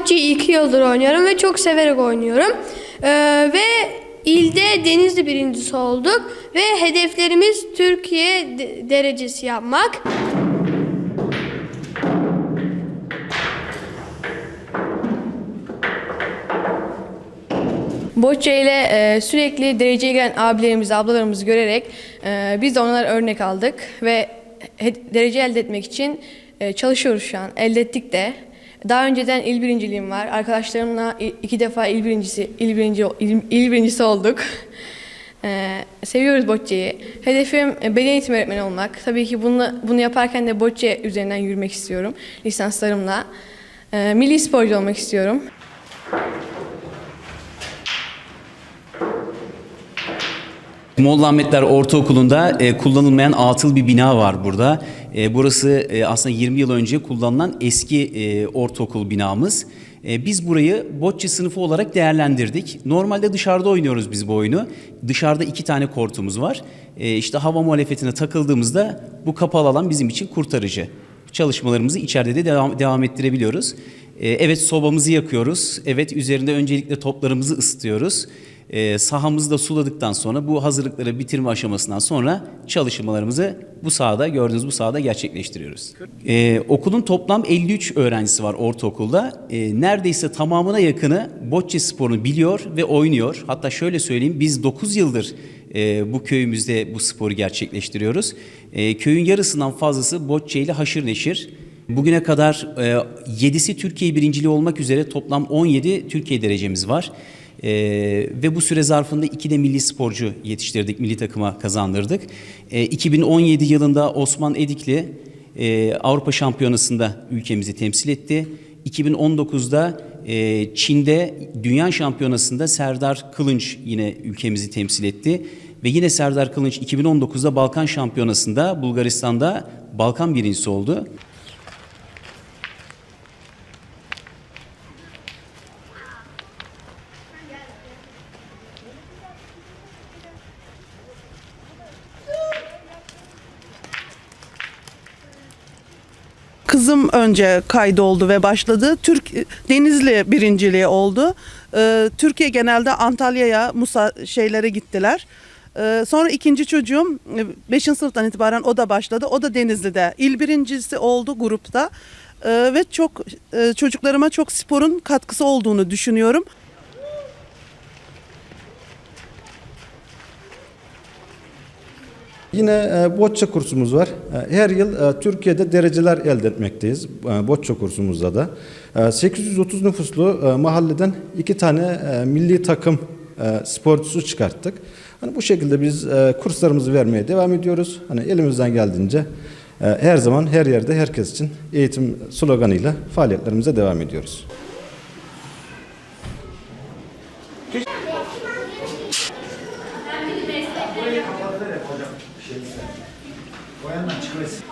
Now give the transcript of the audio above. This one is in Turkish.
bocceyi iki yıldır oynuyorum ve çok severek oynuyorum. Ee, ve ilde Denizli birincisi olduk ve hedeflerimiz Türkiye de- derecesi yapmak. Bocce ile e, sürekli dereceye gelen abilerimizi, ablalarımızı görerek e, biz de onlara örnek aldık ve derece elde etmek için e, çalışıyoruz şu an. Elde ettik de. Daha önceden il birinciliğim var. Arkadaşlarımla iki defa il birincisi, il birinci, il, il birincisi olduk. E, seviyoruz bocceyi. Hedefim e, beden eğitimi öğretmeni olmak. Tabii ki bunu, bunu yaparken de bocce üzerinden yürümek istiyorum lisanslarımla. E, milli sporcu olmak istiyorum. Molla Ahmetler Ortaokulu'nda e, kullanılmayan atıl bir bina var burada. E, burası e, aslında 20 yıl önce kullanılan eski e, ortaokul binamız. E, biz burayı bocce sınıfı olarak değerlendirdik. Normalde dışarıda oynuyoruz biz bu oyunu. Dışarıda iki tane kortumuz var. E, işte hava muhalefetine takıldığımızda bu kapalı alan bizim için kurtarıcı. Çalışmalarımızı içeride de devam, devam ettirebiliyoruz. E, evet sobamızı yakıyoruz. Evet üzerinde öncelikle toplarımızı ısıtıyoruz. E, sahamızı suladıktan sonra bu hazırlıkları bitirme aşamasından sonra çalışmalarımızı bu sahada gördüğünüz bu sahada gerçekleştiriyoruz. E, okulun toplam 53 öğrencisi var ortaokulda. E, neredeyse tamamına yakını bocce sporunu biliyor ve oynuyor. Hatta şöyle söyleyeyim biz 9 yıldır e, bu köyümüzde bu sporu gerçekleştiriyoruz. E, köyün yarısından fazlası bocce ile haşır neşir. Bugüne kadar e, 7'si Türkiye birinciliği olmak üzere toplam 17 Türkiye derecemiz var. Ee, ve bu süre zarfında iki de milli sporcu yetiştirdik, milli takıma kazandırdık. Ee, 2017 yılında Osman Edikli e, Avrupa Şampiyonası'nda ülkemizi temsil etti. 2019'da e, Çin'de Dünya Şampiyonası'nda Serdar Kılınç yine ülkemizi temsil etti. Ve yine Serdar Kılınç 2019'da Balkan Şampiyonası'nda Bulgaristan'da Balkan birincisi oldu. Kızım önce kaydoldu ve başladı. Türk Denizli birinciliği oldu. Ee, Türkiye genelde Antalya'ya Musa şeylere gittiler. Ee, sonra ikinci çocuğum 5. sınıftan itibaren o da başladı. O da Denizli'de. İl birincisi oldu grupta. Ee, ve çok e, çocuklarıma çok sporun katkısı olduğunu düşünüyorum. Yine e, kursumuz var. E, Her yıl e, Türkiye'de dereceler elde etmekteyiz e, bocce kursumuzda da. E, 830 nüfuslu e, mahalleden iki tane milli takım sporcusu çıkarttık. Hani bu şekilde biz kurslarımızı vermeye devam ediyoruz. Hani elimizden geldiğince her zaman her yerde herkes için eğitim sloganıyla faaliyetlerimize devam ediyoruz. Boyandan çıkıversin.